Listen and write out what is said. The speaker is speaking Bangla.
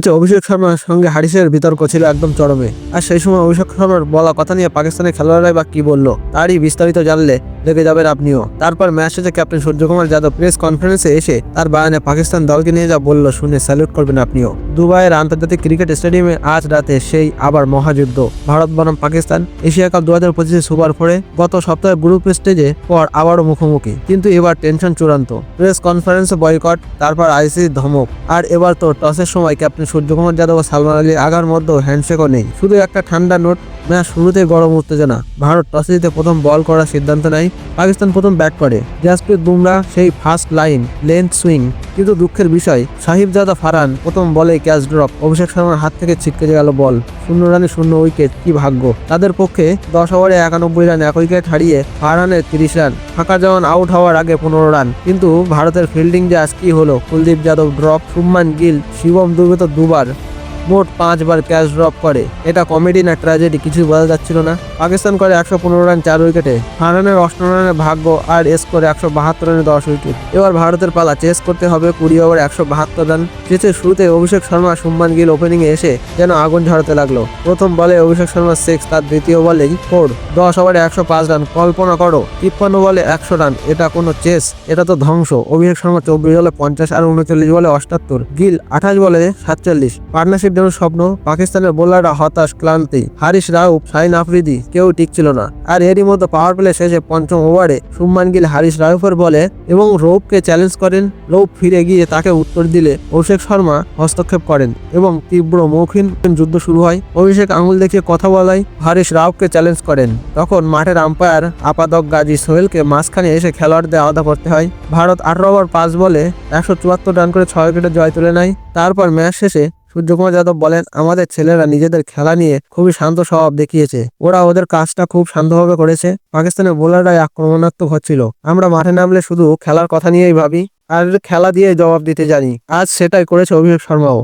আচ্ছা, অভিষেক শর্মার সঙ্গে হারিসের বিতর্ক ছিল একদম চরমে। আর সেই সময় অভিষেক শর্মার বলা কথা নিয়ে পাকিস্তানের খেলোয়াড়রাই বা কি বলল তারই বিস্তারিত জানলে দেখে যাবেন আপনিও। তারপর ম্যাচ শেষে ক্যাপ্টেন সূর্যকুমার যাদব প্রেস কনফারেন্সে এসে তার বায়ানে পাকিস্তান দলকে নিয়ে যা বলল শুনে স্যালুট করবেন আপনিও। দুবাইয়ের আন্তর্জাতিক ক্রিকেট স্টেডিয়ামে আজ রাতে সেই আবার মহাযুদ্ধ। ভারত বনাম পাকিস্তান, এশিয়া কাপ দু হাজার পঁচিশে সুপার ফোরে গত সপ্তাহে গ্রুপ স্টেজে পর আবারও মুখোমুখি। কিন্তু এবার টেনশন চূড়ান্ত। প্রেস কনফারেন্সে বয়কট, তারপর আইসিসি ধমক। আর এবার তো টসের সময় ক্যাপ্টেন সূর্যকুমার যাদব ও সালমান আলী আগার মধ্যেও হ্যান্ডশেকও নেই। শুধু একটা ঠান্ডা নোট, ম্যাচ শুরুতেই গরম উত্তেজনা। ভারত টসে জিতে প্রথম বল করার সিদ্ধান্ত নেয় পাকিস্তান প্রথম ব্যাট করে। জাসপ্রীত বুমরা সেই ফার্স্ট লাইন লেন্থ সুইং কিন্তু দুঃখের বিষয়, সাহিবজাদা ফারান প্রথম বলে ক্যাচ ড্রপ অভিষেক শর্মার হাত থেকে ছিটকে গেল বল শূন্য রানে শূন্য উইকেট কি ভাগ্য। তাদের পক্ষে দশ ওভারে একানব্বই রান এক উইকেট হারিয়ে ফারহানের তিরিশ রান। ফাঁকা জওয়ান আউট হওয়ার আগে পনেরো রান। কিন্তু ভারতের ফিল্ডিং যে আজ কি হলো, কুলদীপ যাদব ড্রপ শুভমান গিল, শিবম দুর্বে তো দুবার। মোট পাঁচবার ক্যাচ ড্রপ করে। এটা কমেডি না ট্র্যাজেডি কিছু বলা যাচ্ছিল না। পাকিস্তান করে একশো পনেরো রান, চার উইকেটে। ফারহানের অষ্ট রানের ভাগ্য আর এস করে একশো বাহাত্তর রানে দশ উইকেট। এবার ভারতের পালা, চেস করতে হবে কুড়ি ওভার একশো বাহাত্তর রান। চেসের শুরুতে অভিষেক শর্মা, শুভমান গিল ওপেনিংয়ে এসে যেন আগুন ঝরাতে লাগল। প্রথম বলে অভিষেক শর্মা সিক্স তার দ্বিতীয় বলেই ফোর দশ ওভারে একশো পাঁচ রান, কল্পনা করো, তিপ্পান্ন বলে একশো রান, এটা কোনো চেস, এটা তো ধ্বংস। অভিষেক শর্মা চব্বিশ বলে পঞ্চাশ আর উনচল্লিশ বলে অষ্টাত্তর। গিল আঠাশ বলে সাতচল্লিশ। পার্টনারশিপ যেন স্বপ্ন। পাকিস্তানের বোলাররা হতাশ, ক্লান্তি। হারিস রাউফ, শাহিন আফ্রিদি কেউ টিকছিল না। আর এরই মতো পাওয়ার প্লে শেষে পঞ্চম ওভারে শুভমান গিল হারিস রাউফের বলে এবং রৌফকে চ্যালেঞ্জ করেন। রৌফ ফিরে গিয়ে তাকে উত্তর দিলে অভিষেক শর্মা হস্তক্ষেপ করেন এবং তীব্র মৌখিন যুদ্ধ শুরু হয়। অভিষেক আঙুল দেখিয়ে কথা বলায় হারিস রাউফকে চ্যালেঞ্জ করেন। তখন মাঠের আম্পায়ার আপাদক গাজী সোহেলকে মাঝখানে এসে খেলোয়াড়দের আলাদা করতে হয়। ভারত আঠারো ওভার পাঁচ বলে একশো চুয়াত্তর রান করে ছয় উইকেটে জয় তুলে নেয়। তারপর ম্যাচ শেষে সূর্যকুমার যাদব বলেন, আমাদের ছেলেরা নিজেদের খেলা নিয়ে খুবই শান্ত স্বভাব দেখিয়েছে। ওরা ওদের কাজটা খুব শান্তভাবে করেছে। পাকিস্তানের বোলাররাই আক্রমণাত্মক হচ্ছিল। আমরা মাঠে নামলে শুধু খেলার কথা নিয়েই ভাবি, আর খেলা দিয়ে জবাব দিতে জানি। আজ সেটাই করেছে অভিষেক শর্মাও।